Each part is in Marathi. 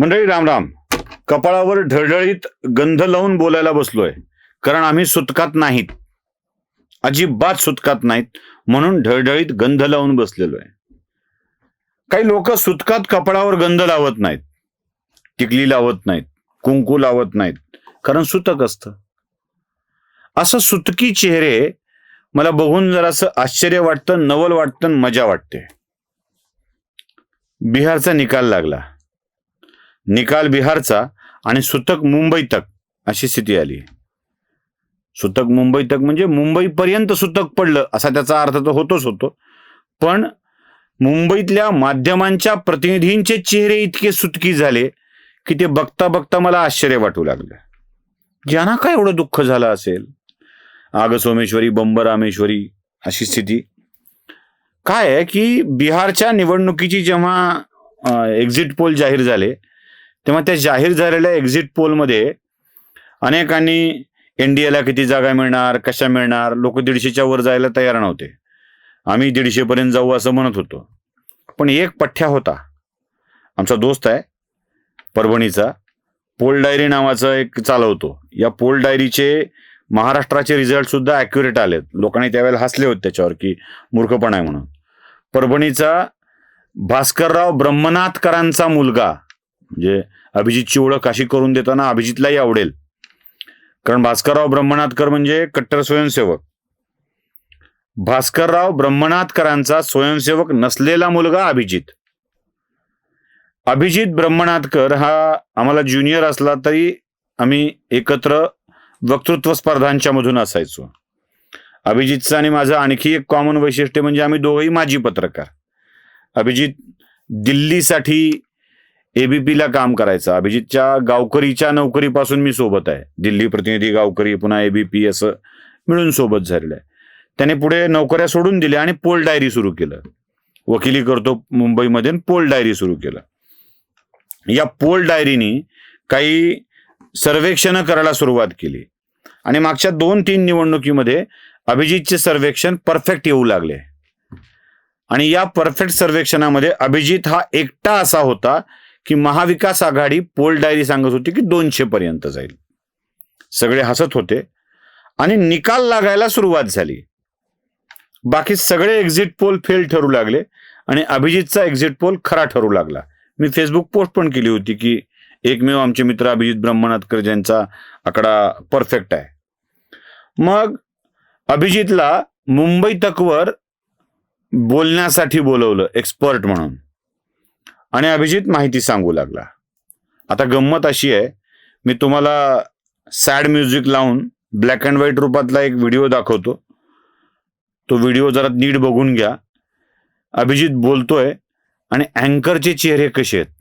मंडळी रामराम कपाळावर ढळढळीत गंध लावून बोलायला बसलोय. कारण आम्ही सुतकात नाहीत. अजिबात सुतकात नाहीत. म्हणून ढळढळीत गंध लावून बसलेलो आहे काही लोक सुतकात कपाळावर गंध लावत नाहीत. टिकली लावत नाहीत. कुंकू लावत नाहीत. कारण सुतक असतं. असं सुतकी चेहरे मला बघून जरासं आश्चर्य वाटतं नवल वाटतं आणि मजा वाटते. बिहारचा निकाल लागला. निकाल बिहारचा आणि सुतक मुंबई तक अशी स्थिती आली. सुतक मुंबई तक म्हणजे मुंबईपर्यंत सुतक पडलं असा त्याचा अर्थ तर होतोच होतो. पण मुंबईतल्या माध्यमांच्या प्रतिनिधींचे चेहरे इतके सुतकी झाले की ते बघता बघता मला आश्चर्य वाटू लागलं. ज्यांना काय एवढं दुःख झालं असेल? आग सोमेश्वरी बंब रामेश्वरी अशी स्थिती. काय आहे की बिहारच्या निवडणुकीची जेव्हा एक्झिट पोल जाहीर झाले तेव्हा त्या जाहीर झालेल्या एक्झिट पोलमध्ये अनेकांनी एनडीएला किती जागा मिळणार कशा मिळणार लोक दीडशेच्या वर जायला तयार नव्हते. आम्ही दीडशेपर्यंत जाऊ असं म्हणत होतो. पण एक पठ्ठ्या होता. आमचा दोस्त आहे परभणीचा. पोल डायरी नावाचा एक चालवतो. या पोल डायरीचे महाराष्ट्राचे रिझल्ट सुद्धा ॲक्युरेट आलेत. लोकांनी त्यावेळेला हसले होते त्याच्यावर की मूर्खपणा आहे म्हणून. परभणीचा भास्करराव ब्रह्मनाथकरांचा मुलगा म्हणजे अभिजितची ओळख अशी करून देताना अभिजितलाही आवडेल. कारण भास्करराव ब्रह्मनाथकर म्हणजे कट्टर स्वयंसेवक. भास्करराव ब्रह्मनाथकरांचा स्वयंसेवक नसलेला मुलगा अभिजित. अभिजित ब्रह्मनाथकर हा आम्हाला ज्युनियर असला तरी आम्ही एकत्र वक्तृत्व स्पर्धांच्या मधून असायचो. अभिजितचं आणि माझं आणखी एक कॉमन वैशिष्ट्य म्हणजे आम्ही दोघंही माजी पत्रकार. अभिजित दिल्लीसाठी एबीपीला काम करायचं. अभिजितच्या गावकरीच्या नोकरीपासून मी सोबत आहे. दिल्ली प्रतिनिधी गावकरी पुन्हा एबीपी असं मिळून सोबत झालेलं आहे. त्याने पुढे नोकऱ्या सोडून दिल्या आणि पोल डायरी सुरू केलं. वकिली करतो मुंबईमध्ये पोल डायरी सुरू केलं. या पोल डायरीनी काही सर्वेक्षणं करायला सुरुवात केली. आणि मागच्या दोन तीन निवडणुकीमध्ये अभिजितचे सर्वेक्षण परफेक्ट येऊ लागले. आणि या परफेक्ट सर्वेक्षणामध्ये अभिजित हा एकटा असा होता की महाविकास आघाडी पोल डायरी सांगत होती की दोनशे पर्यंत जाईल. सगळे हसत होते. आणि निकाल लागायला सुरुवात झाली. बाकी सगळे एक्झिट पोल फेल ठरू लागले. आणि अभिजितचा एक्झिट पोल खरा ठरू लागला. मी फेसबुक पोस्ट पण केली होती की एकमेव आमचे मित्र अभिजित ब्रह्मनाथकर ज्यांचा आकडा परफेक्ट आहे. मग अभिजितला मुंबई तकवर बोलण्यासाठी बोलवलं एक्सपर्ट म्हणून. आणि अभिजित माहिती सांगू लागला. आता गंमत अशी आहे मी तुम्हाला सॅड म्युझिक लावून ब्लॅक अँड व्हाईट रूपातला एक व्हिडिओ दाखवतो. तो व्हिडिओ जरा नीट बघून घ्या. अभिजित बोलतोय आणि अँकरचे चेहरे कसे आहेत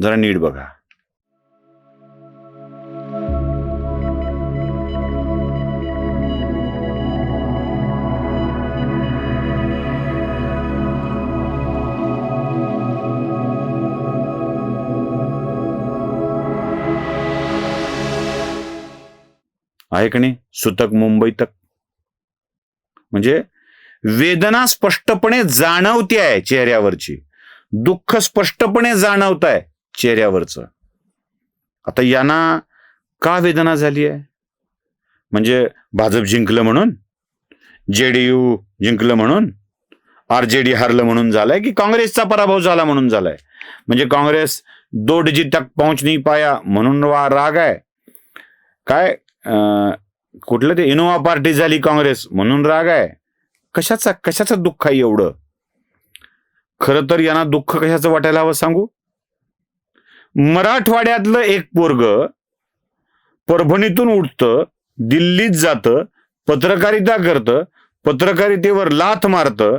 जरा नीट बघा. आहे का नाही? सुतक मुंबई तक. म्हणजे वेदना स्पष्टपणे जाणवते आहे चेहऱ्यावरची. दुःख स्पष्टपणे जाणवत आहे चेहऱ्यावरचं. आता यांना का वेदना झाली आहे म्हणजे भाजप जिंकलं म्हणून? जेडीयू जिंकलं म्हणून? आर जे डी हारलं म्हणून झालंय की काँग्रेसचा पराभव झाला म्हणून झालाय? म्हणजे काँग्रेस दो डिजिट तक पहुंच नाही पाया म्हणून वा राग आहे. काय? कुठलं ते इनोवा पार्टी झाली काँग्रेस म्हणून राग आहे. कशाचा कशाचं दुःख आहे एवढं? खरं तर यांना दुःख कशाचं वाटायला हवं सांगू? मराठवाड्यातलं एक पोरग परभणीतून उठतं दिल्लीत जातं पत्रकारिता करतं पत्रकारितेवर लाथ मारतं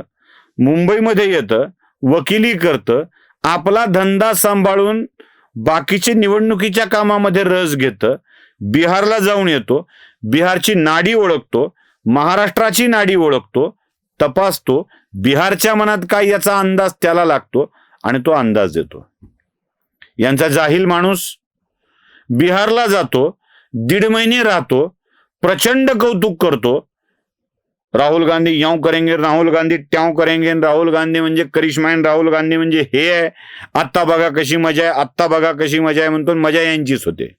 मुंबईमध्ये येतं वकिली करतं आपला धंदा सांभाळून बाकीचे निवडणुकीच्या कामामध्ये रस घेतं बिहारला जाऊन येतो. बिहारची नाडी ओळखतो. महाराष्ट्राची नाडी ओळखतो. तपासतो. बिहारच्या मनात काय याचा अंदाज त्याला लागतो आणि तो अंदाज देतो. यांचा जाहील माणूस बिहारला जातो. दीड महिने राहतो. प्रचंड कौतुक करतो. राहुल गांधी याव करेंगे राहुल गांधी ट्याव करेंगे राहुल गांधी म्हणजे करिश्मा राहुल गांधी म्हणजे हे आहे. आत्ता बघा कशी मजा आहे आत्ता बघा कशी मजा आहे म्हणतो मजा यांचीच होते.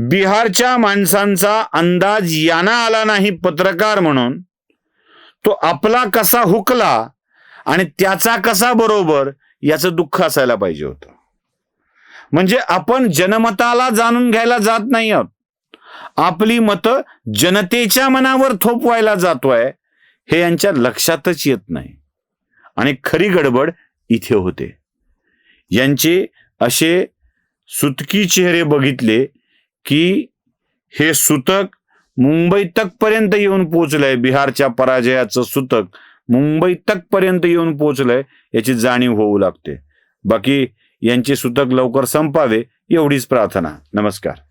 बिहारच्या माणसांचा अंदाज यांना आला नाही पत्रकार म्हणून. तो आपला कसा हुकला आणि त्याचा कसा बरोबर याचं दुःख असायला पाहिजे होतं. म्हणजे आपण जनमताला जाणून घ्यायला जात नाही आहोत. आपली मतं जनतेच्या मनावर थोपवायला जातोय हे यांच्या लक्षातच येत नाही. आणि खरी गडबड इथे होते. यांचे असे सुतकी चेहरे बघितले की हे सुतक मुंबई तक पर्यंत येऊन पोहोचलंय बिहारच्या पराजयाचं सुतक मुंबई तक पर्यंत येऊन पोहोचलंय याची जाणीव होऊ लागते. बाकी यांचे सुतक लवकर संपावे एवढीच प्रार्थना. नमस्कार.